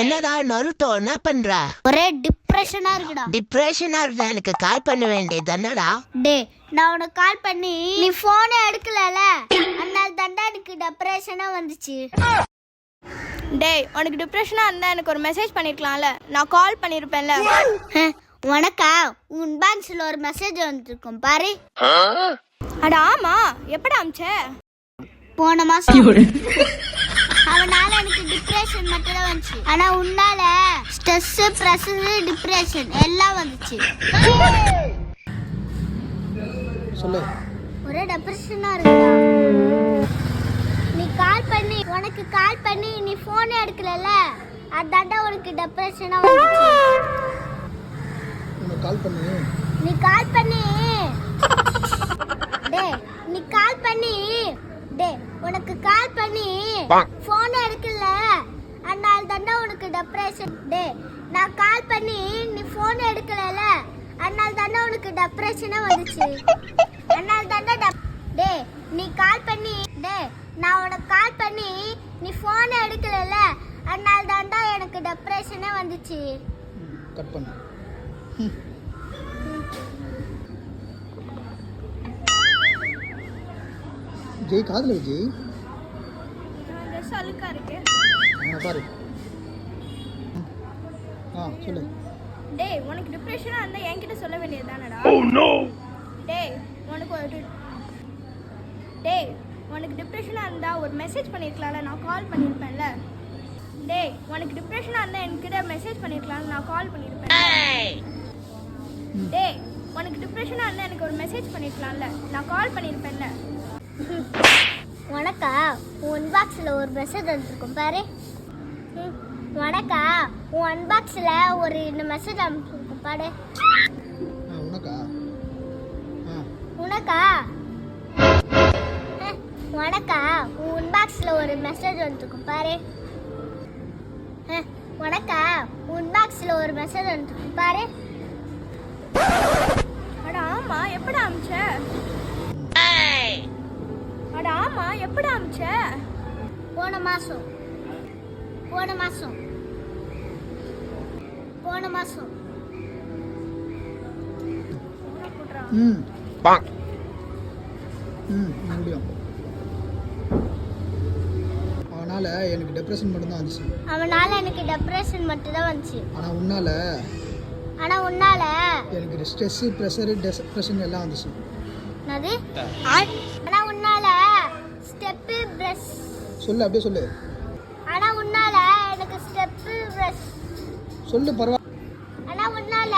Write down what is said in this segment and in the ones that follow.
என்னடா நருட்டோ என்ன பண்ற? ஒரே டிப்ரெஷனா இருக்குடா. டிப்ரெஷனா இருந்தா எனக்கு கால் பண்ண வேண்டியது என்னடா டே நான் உனக்கு கால் பண்ணி நீ போனே எடுக்கலல? அதனால தாண்டா எனக்கு டிப்ரெஷனா வந்துச்சு. டேய் உனக்கு டிப்ரெஷனாக இருந்தால் எனக்கு ஒரு மெசேஜ் பண்ணிருக்கலாம்ல. நான் கால் பண்ணியிருப்பேன்ல உனக்கா? உன் பாக்ஸ்ல ஒரு மெசேஜ் வந்திருக்கும் பாரு. அட ஆமா. எப்படா அமிச்ச? போன மாசம். எனக்கு டிப்ரெஷன் மட்டும் தான் வந்துச்சு. ஆனா உன்னால ஸ்ட்ரெஸ் ப்ரெஷர் டிப்ரெஷன் எல்லாம் வந்துச்சு. சொல்லு. ஒரே டிப்ரெஷனா இருக்குடா. நீ கால் பண்ணி உனக்கு கால் பண்ணி நீ போனே எடுக்கலல அதாண்டா உனக்கு டிப்ரெஷனா வந்துச்சு. உனக்கு கால் பண்ணி. நீ கால் பண்ணி. டே நீ கால் பண்ணி. டே உனக்கு கால் பண்ணி போன் எடுக்கல அதனால தாண்டா உனக்கு டிப்ரெஷன் டே நான் கால் பண்ணி நீ போன் எடுக்கலல? அதனால தாண்டா உனக்கு டிப்ரெஷனே வந்துச்சு. அதனால டப் டே நீ கால் பண்ணி டே நான் உனக்கு கால் பண்ணி நீ போன் எடுக்கலல? அதனால தாண்டா எனக்கு டிப்ரெஷனே வந்துச்சு. கட் பண்ணு. ஜெய் காதில் விஜய் அழுக்கா இருக்கு ம். ஆ சொல்லு. டேய் உனக்கு டிப்ரெஷனாக இருந்தால் என்கிட்ட சொல்ல வேண்டியது தானடா. டேய் உனக்கு ஒரு டேய் உனக்கு டிப்ரெஷனாக இருந்தால் ஒரு மெசேஜ் பண்ணியிருக்கலாம்ல நான் கால் பண்ணியிருப்பேன்ல டேய் உனக்கு டிப்ரெஷனாக இருந்தால் என்கிட்ட மெசேஜ் பண்ணியிருக்கலாம்ல நான் கால் பண்ணியிருப்பேன் டேய் உனக்கு டிப்ரெஷனாக இருந்தால் எனக்கு ஒரு மெசேஜ் பண்ணியிருக்கலாம்ல நான் கால் பண்ணியிருப்பேன்ல வணக்கா உன் பாக்ஸில் ஒரு மெசேஜ் வந்திருக்கும் பாரு. ம், வணக்கா உன் அன்பாக்ஸில் ஒரு இந்த மெசேஜ் அனுப்பிச்சிருக்கும் பாரு ஆ உனக்கா? உனக்கா? வணக்கா உன் பாக்ஸில் ஒரு மெசேஜ் வந்திருக்கும் பாரு. வணக்கா உன் பாக்ஸில் ஒரு மெசேஜ் வந்திருக்கும் பாரு. அட ஆமா எப்படா அமிச்ச அட ஆமா எப்படா அமிச்ச போன மாதம் போன மாதம் போன மாதம் ம். ம் மறுபடியும். அவனால் எனக்கு டிப்ரெஷன் மட்டும்தான் வந்துச்சு. அவனால எனக்கு டிப்ரெஷன் மட்டும் தான் வந்துச்சு. ஆனால் உன்னால் ஆனா உன்னால எனக்கு ஸ்ட்ரெஸ்ஸு ப்ரெஷரு டிப்ரெஷன் எல்லாம் வந்துச்சு. என்னது? ஆனா உன்னால ஸ்டெப் பிரஷ் சொல்லு அப்படியே சொல்லு. சொல்லு பரவாயில்ல ஆனா உன்னால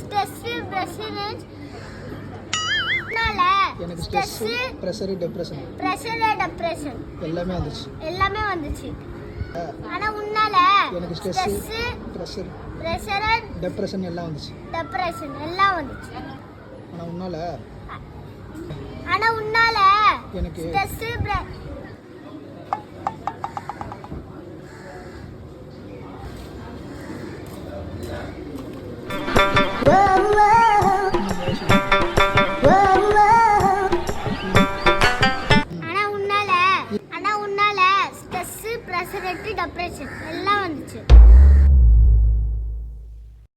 ஸ்ட்ரெஸ் பிரஷ்னு உன்னால எனக்கு stress pressure depression pressure depression எல்லாமே வந்துச்சு. எல்லாமே வந்துச்சு. ஆனா உன்னால எனக்கு ஸ்ட்ரெஸ் ப்ரெஷர் பிரஷர் டிப்ரெஷன் எல்லாம் வந்துச்சு. டிப்ரெஷன் எல்லாம் வந்துச்சு. ஆனால் உன்னால் ஆனா உன்னால எனக்கு ஸ்ட்ரெஸ் அசரட்டு டெப்ரெஷன் எல்லாம் வந்துச்சு.